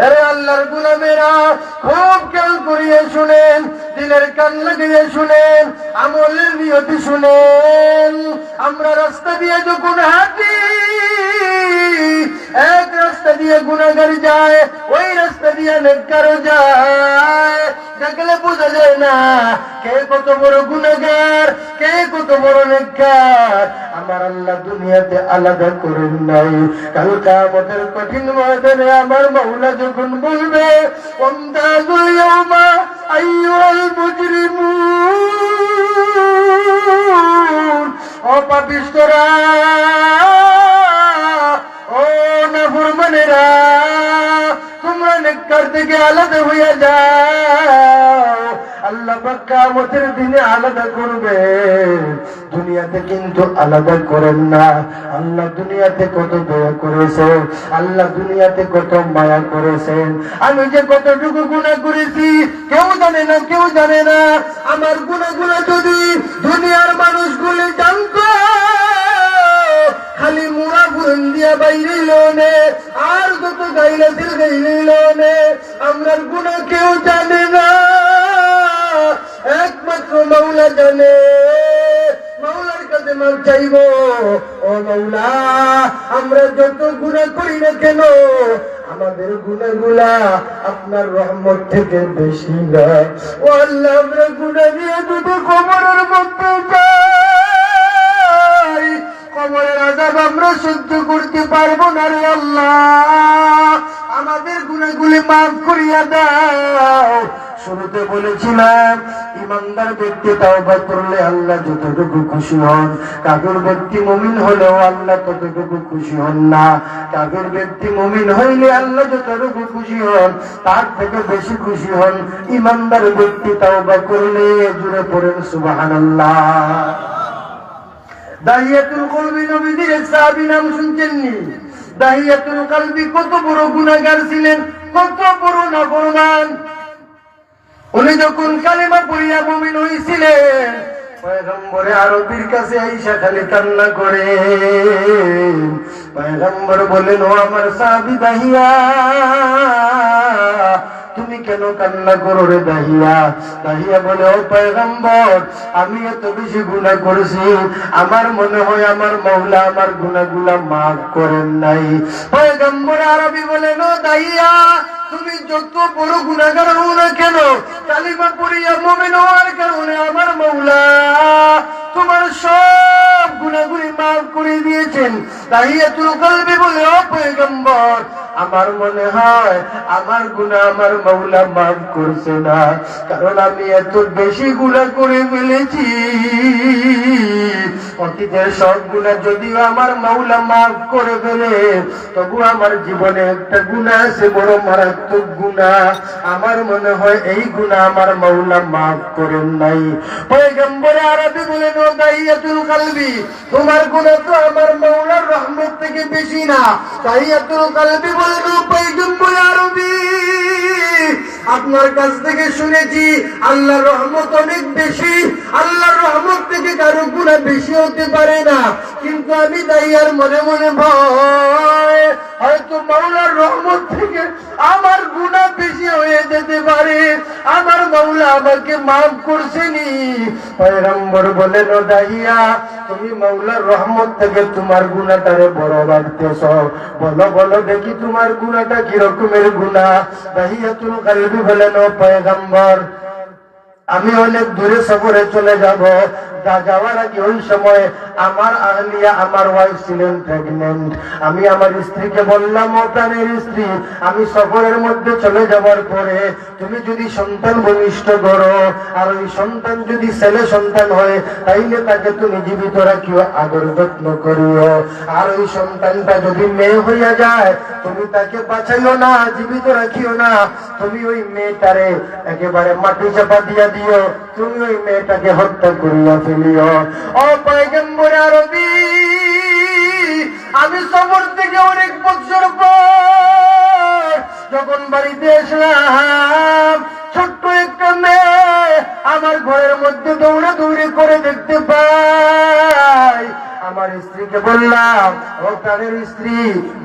আরে আল্লাহর গুলামেরা খুব খেয়াল করিয়ে শুনেন দিলের কান লাগিয়ে শুনেন, আমলের নিয়তি শুনেন। আমরা রাস্তা দিয়ে যখন হাঁটি, এক রাস্তা দিয়ে গুণাগার যায়, ওই রাস্তা দিয়ে নেককারও যায়। দেখলে বোঝা যায় না, কে কত বড় গুণাগার কে কত বড় নেককার। আমার আল্লাহ দুনিয়াতে আলাদা করেন নাই। কাল কামতের কঠিন ময়দানে আমার মৌলা যখন বলবে ইয়াউমা আইয়ুল মুজরিমুন। ও পাপিষ্টরা ও নাফরমানেরা তোমরা নেককার থেকে আলাদা হইয়া যাও। আল্লাহ পাক কিয়ামতের দিনে আলাদা করবে। দুনিয়াতে কিন্তু আলাদা করেন না। আল্লাহ দুনিয়াতে কত দয়া করেছেন আল্লাহ দুনিয়াতে কত মায়া করেছেন। আমি যে কতটুকু গুণা করেছি, কেউ জানে না, কেউ জানে না। আমার গুণাগুলো যদি দুনিয়ার মানুষগুলি জানতো, খালি মুড়া বুরন দিয়া বাইরে লোনে আর যত গাইলা দিল গাইলে লোনে আমরা গুণা কেউ জানে মাওলা জানে মাওলার কাছে মাল চাইব। ও মাওলা, আমরা যত গুণা করি না কেন, আমাদের গুণাগুলা আপনার রহমত থেকে বেশি না ও আল্লাহ, আমরা গুণা নিয়ে যদি খবরের মধ্যে যাই, কবরের আজাব আমরা সহ্য করতে পারব না রে আল্লাহ। আমাদের গুণাগুলি মাফ করিয়া দাও। শুরুতে বলেছিলাম, ইমানদার ব্যক্তি তাওবা করলে আল্লাহ যতটুকু খুশি হন। কাফের ব্যক্তি মুমিন হলেও আল্লাহ ততটুকু খুশি হন না। কাফের ব্যক্তি মুমিন হইলে আল্লাহ যতটুকু খুশি হন, তার থেকে বেশি খুশি হন ইমানদার ব্যক্তি তাওবা করলে জুড়ে পড়েন সুবহানাল্লাহ। দাহিয়াতুল কলবি নবীদের সাহাবী নাম শুনছেননি দাহিয়াতুল কলবি কত বড় গুনাহগার ছিলেন, কত বড় নাফরমান। উনি যখন কালিমা পড়িয়া মুমিন হইছিলেন, পয়গম্বরে আরবির কাছে আইসা খালি কান্না করে। পয়গম্বর বলেন ও আমার সাহাবী দাহিয়া তুমি কেন কান্না করো রে দাহিয়া দাহিয়া বলে, ও পয়গম্বর, আমি এত বেশি গুণা করেছি। আমার মনে হয় আমার মৌলা আমার গুণাগুলা মাফ করেন নাই। পয়গম্বর আরবি বলেন নো দাহিয়া তুমি যত বড় গুণাগার হও না কেন কালিমা পড়িয়া মমিন হওয়ার কারণে আমার মৌলা তোমার সব গুণাগুলি মাফ করে দিয়েছেন। তাই এত কালবে বলে, ও পয়গম্বর আমার মনে হয় আমার গুণা আমার মৌলা মাফ করছে না। কারণ আমি এত বেশি গুণা করে ফেলেছি। অতীতের সব গুণা যদিও আমার মৌলা মাফ করে ফেলে, তবু আমার জীবনে একটা গুণা আছে, বড় মারাত্মক গুণা। আমার মনে হয় এই গুণা আমার মৌলা মাফ করেন নাই। পয়গম্বরে আরবি বলেন দাইয়াতুল কালবি তোমার গুণা তো আমার মৌলার রহমত থেকে বেশি না। দাইয়াতুল কালবি আপনার কাছ থেকে শুনেছি আল্লাহ রহমত অনেক বেশি। আল্লাহ রহমত থেকে কারও গুণা বেশি হতে পারে না। কিন্তু আমি দাইয়ার মনে মনে ভয়। হয়তো মাওলার রহমত থেকে আমার গুণা বেশি হয়ে যেতে পারে। আমার মাওলা আমাকে মাফ করছেনি পয়গম্বর বলেন দাইয়া তুমি মাওলার রহমত থেকে তোমার গুণাটারে বড় ভাবতেছ বলো বলো, দেখি তোমার গুণাটা কি রকমের গুণা দাহিয়াতুল কালবি বলেন পয়গম্বর আমি অনেক দূরে সফরে চলে যাব। যা যাওয়ার আগে ওই সময় আমার আহলিয়া, আমার ওয়াইফ ছিলেন প্রেগনেন্ট আমি আমার স্ত্রীকে বললাম, ও প্রাণের স্ত্রী, আমি সফরের মধ্যে চলে যাওয়ার পরে তুমি যদি সন্তান ভূমিষ্ঠ করো, আর ওই সন্তান যদি ছেলে সন্তান হয়, তাইলে তাকে তুমি জীবিত রাখিও, আদর যত্ন করিও। আর ওই সন্তানটা যদি মেয়ে হইয়া যায়, তুমি তাকে বাঁচাইও না, জীবিত রাখিও না। তুমি ওই মেয়েটারে একেবারে মাটি চাপা দিয়া দিও তুমি ওই মেয়েটাকে হত্যা করিয়া ফেলিও। ও পয়গম্বর আরবি, আমি সফর থেকে অনেক বছর পর যখন বাড়িতে এসলাম, ছোট্ট একটা মেয়ে আমার ঘরের মধ্যে দৌড়ে দৌড়ে করে দেখতে পাই। আমার স্ত্রীকে বললাম তাদের স্ত্রী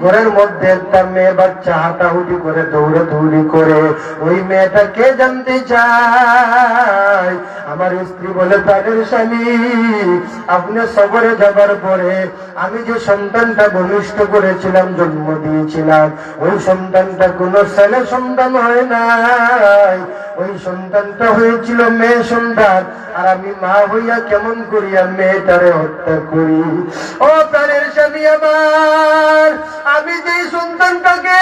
ঘরের মধ্যে একটা মেয়ে বাচ্চা হাঁটাহুটি করে দৌড়ে দৌড়ি করে, ওই মেয়েটা কে জানতে চায়? আমার স্ত্রী বলে, তাদের স্বামী, আপনি সবরে যাবার পরে আমি যে সন্তানটা ভূমিষ্ঠ করেছিলাম, জন্ম দিয়েছিলাম, ওই সন্তানটা কোনো ছেলে সন্তান হয় নাই। ওই সন্তানটা হয়েছিল মেয়ে সন্তান, আর আমি মা হইয়া কেমন করিয়া মেয়েটারে হত্যা করি? ও প্রাণের স্বামী আমার, আমি যে সন্তানটাকে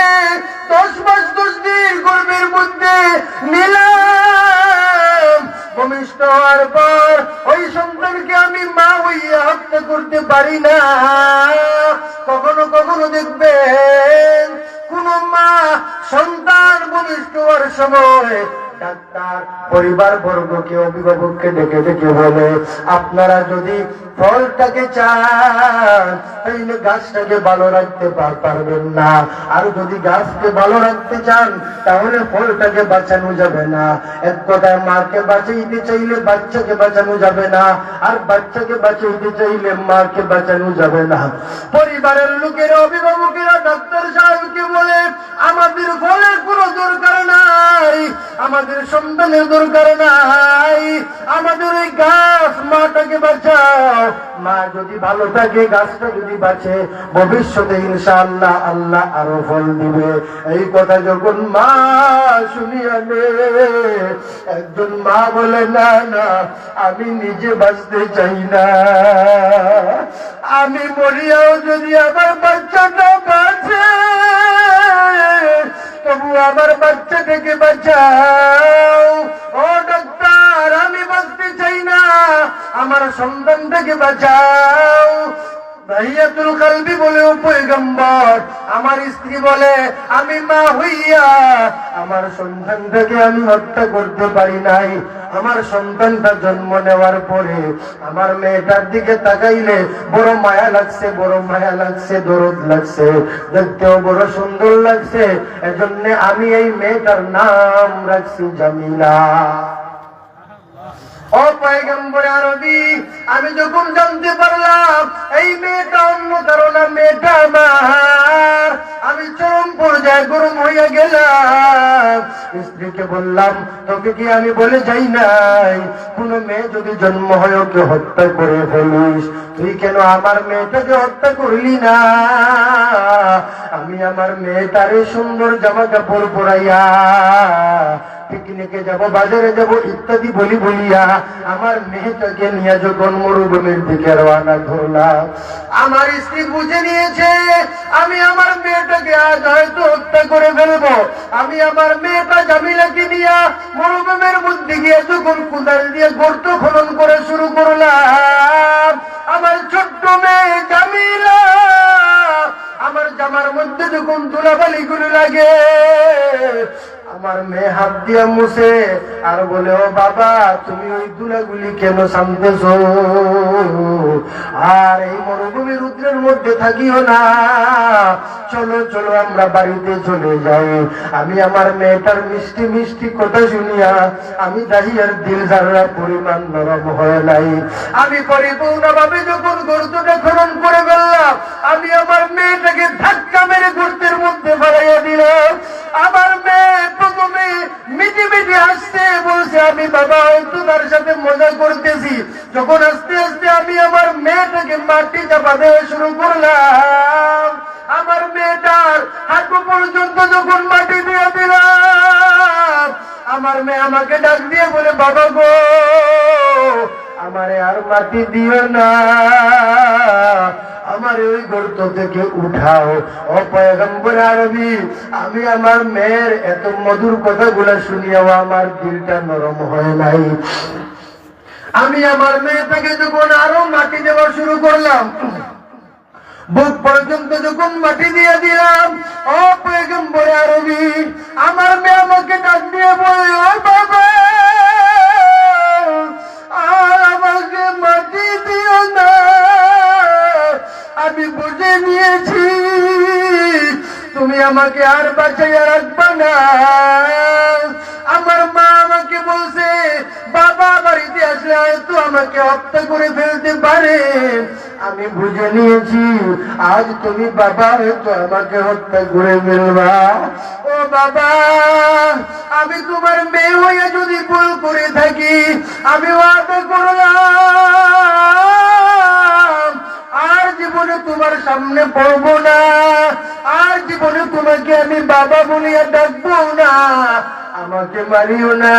দশ মাস, দশ দিন গর্ভের মধ্যে নিলাম ভূমিষ্ঠ হওয়ার পর ওই সন্তানকে আমি মা হইয়া হত্যা করতে পারি না। কখনো কখনো দেখবেন কোন মা সন্তান ভূমিষ্ঠ হওয়ার সময় ডাক্তার পরিবার বর্গকে অভিভাবককে ডেকে ডেকে বলে, আপনারা যদি ফলটাকে চান গাছটাকে ভালো রাখতে পারবেন না। আর যদি গাছকে ভালো রাখতে চান, তাহলে ফলটাকে বাঁচানো যাবে না। এক কথায় মাকে বাঁচাইতে চাইলে বাচ্চাকে বাঁচানো যাবে না। আর বাচ্চাকে বাঁচাইতে চাইলে মাকে বাঁচানো যাবে না। পরিবারের লোকেরা অভিভাবকেরা ডাক্তার সাহেবকে বলে, আমাদের ফলের কোনো দরকার নাই। আমাদের সন্তানের দরকার নাই। আমাদের ওই গাছ মাটাকে বাঁচাও। মা যদি ভালো থাকে, গাছটা যদি বাঁচে, ভবিষ্যতে ইনশাআল্লাহ আল্লাহ আরও ফল দিবে। এই কথা যখন মা শুনিয়া নে একজন মা বলে, না না, আমি নিজে বাঁচতে চাই না। আমি মরিয়াও যদি আমার বাচ্চাটা বাঁচে তবু আমার বাচ্চা থেকে বাঁচাও। ও ডাক্তার, আমি বাঁচতে চাই না। আমার সন্তানটাকে বাঁচাও। ভাইয়াতুল কালবি বলে পয়গম্বর, আমার স্ত্রী বলে, আমি মা হইয়া আমার সন্তানটাকে আমি হত্যা করতে পারি নাই। আমার সন্তানটা জন্ম নেওয়ার পরে আমার মেয়েটার দিকে তাকাইলে বড় মায়া লাগছে, বড় মায়া লাগছে, দরদ লাগছে, দেখতেও বড় সুন্দর লাগছে। এজন্য আমি এই মেয়েটার নাম রাখছি জামিলা। ও পয়গম্বর আরবি, আমি যখন জানতে পারলাম, এই মেয়েটা অন্য কারণে মেয়েটা আমার। আমি চরম পর্যায়ে গরম হইয়া গেলাম। স্ত্রীকে বললাম, তোকে কি আমি বলে যাই নাই? কোন মেয়ে যদি জন্ম হয় ওকে হত্যা করে ফেলিস। তুই কেন আমার মেয়েটাকে হত্যা করলি না? আমি আমার মেয়েটারে সুন্দর জামা কাপড় পরাইয়া পিকনিকে যাব, বাজারে যাব, ইত্যাদি বলি বলিয়া আমার মেয়েটাকে নিয়ে যখন মরুভূমির দিকে রওনা ধরলাম আমার স্ত্রী বুঝে নিয়েছে, আমি আমার মেয়েটাকে আজ হয়তো হত্যা করে ফেলব। আমি আমার মেয়েটা জামিলাকে নিয়ে মরুভূমির মধ্যে গিয়ে যখন কুদাল দিয়ে গর্ত খনন করে শুরু করলাম। আমার ছোট্ট মেয়ে জামিলা, আমার জামার মধ্যে যখন ধুলাবালি গুলো লাগে আমার মেয়ে হাত দিয়া মুছে, আর বলে, ও বাবা, তুমি ওই দুলাগুলি কেন সামতেছ? আর এই মরুভূমি রুদ্রের মধ্যে থাকিও না। চলো চলো, আমরা বাড়িতে চলে যাই। আমি আমার মেয়েটার মিষ্টি মিষ্টি কথা শুনিয়া, আমি দাহিয়ার দিল যারা পরিমাণ নরম হয় নাই। আমি পরিপূর্ণ ভাবে যখন গর্তটা খনন করে ফেললাম, আমি আমার মেয়েটাকে ধাক্কা মেরে গর্তের মধ্যে ফেলাইয়া দিলাম। আমার মেয়ে প্রথমে মিটি মিটি আসতে বলছে, আমি বাবা হয়তো তার সাথে মজা করতেছি। যখন আস্তে আস্তে আমি আমার মেয়েটাকে মাটি চাপা দেওয়া শুরু করলাম। আমার মেয়েটার হাঁটু পর্যন্ত যখন মাটি দিয়ে দিলাম, আমার মেয়ে আমাকে ডাক দিয়ে বলে, বাবা গো, আমারে আর মাটি দিও না। আমার ওই গর্ত থেকে উঠাও। অপয়গম্বর আরবি আমি আমার মেয়ের এত মধুর কথাগুলা শুনিয়াও আমার দিলটা নরম হয় নাই। আমি আমার মেয়েটাকে যখন আরও মাটি দেওয়া শুরু করলাম, বুক পর্যন্ত যখন মাটি দিয়ে দিলাম, ও পেগম্বর আরবি আমার মেয়ে আমাকে ডাক দিয়ে বলে ও বাবা আমাকে আর বাঁচাইয়া রাখবা না। আমার মা আমাকে বলছে, বাবা, বাড়িতে আসলে হয়তো আমাকে হত্যা করে ফেলতে পারে। আমি বুঝে নিয়েছি, আজ তুমি বাবা তো আমাকে হত্যা করে ফেলবা। ও বাবা, আমি তোমার মেয়ে হয়ে যদি ভুল করে থাকি, আমি ওয়াদা করলাম। তোমার সামনে পড়ব না। আর জীবনে তোমাকে আমি বাবা বলিয়া ডাকবো না। আমাকে মারিও না,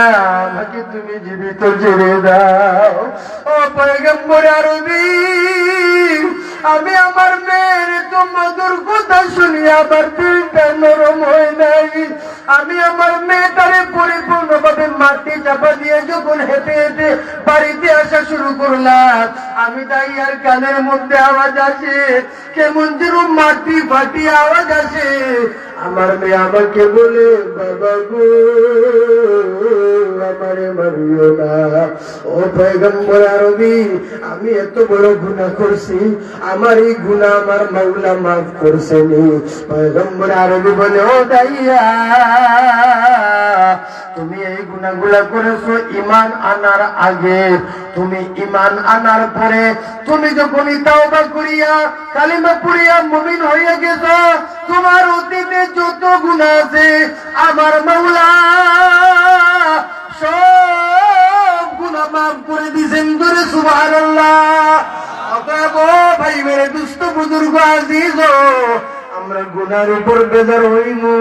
আমাকে তুমি জীবিত জেড়ে দাও। ও পয়গম্বর আরবি আমি আমার মেয়ের তো মধুর কথা শুনি, আবার দিলটা নরম হয় নাই। আমি আমার মেয়েটারে পরিপূর্ণভাবে মাটি চাপা দিয়ে যখন হেঁটে হেঁটে বাড়িতে আসা শুরু করলাম, আমি তাই আর কানের মধ্যে আওয়াজ আসে, কেমন যেন মাটি ফাটি আওয়াজ আসে। আমার মেয়ে আমাকে বলে, বাবা গো আমারে মারিও না। ও পয়গম্বর আরবি, আমি এত বড় গুনাহ করছি, আমার এই গুনাহ আমার মাওলা মাফ করছেনি। পয়গম্বর আরবি বলে, ও দাইয়া, তুমি এই গুনাহগুলা করেছ ইমান আনার আগে। তুমি ইমান আনার পরে তুমি যখন তাওবা করিয়া, কালিমা পড়িয়া মুমিন হয়ে গেছো, তোমার অতীতে যত গুনাহ আছে, আমার মাওলা সব গুনাহ মাফ করে দিয়েছেন দূরে ভাই মেরে, দুষ্ট বুজুর্গ আজিজ আমরা গুনার উপর বেজার হইমু।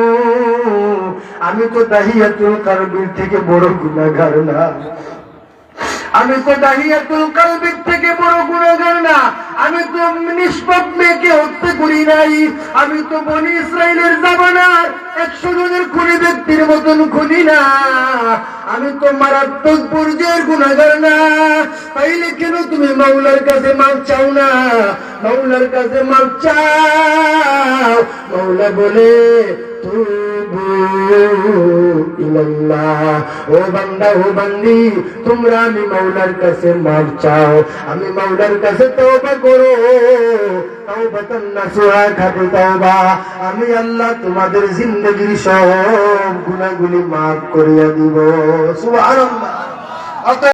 আমি তো দাহিয়াতুল কারবির থেকে বড় গুনাহগার না। আমি তো দাহিয়াতুল কালবির থেকে বড় গুণাগার না। আমি তো নিষ্পাপ মেয়েকে হত্যা করি নাই। আমি তো বনি ইসরায়েলের জামানার একশো জনের খুনি ব্যক্তির মতন খুনি না। আমি তো মারাত্মক পর্যায়ের গুণাগার না। তাইলে কেন তুমি মাওলার কাছে মাল চাও না? মাওলার কাছে মাল চাও। মাওলা বলে ইলাল্লাহ ও বান্দা, ও বান্দি, তোমরা আমি মাওলার কাছে মাফ চাও। আমি মাওলার কাছে তওবা করো। আমি আল্লাহ তোমাদের জিন্দেগির সব গুনাহগুলি মাফ করিয়া দিব। সুবহানাল্লাহ।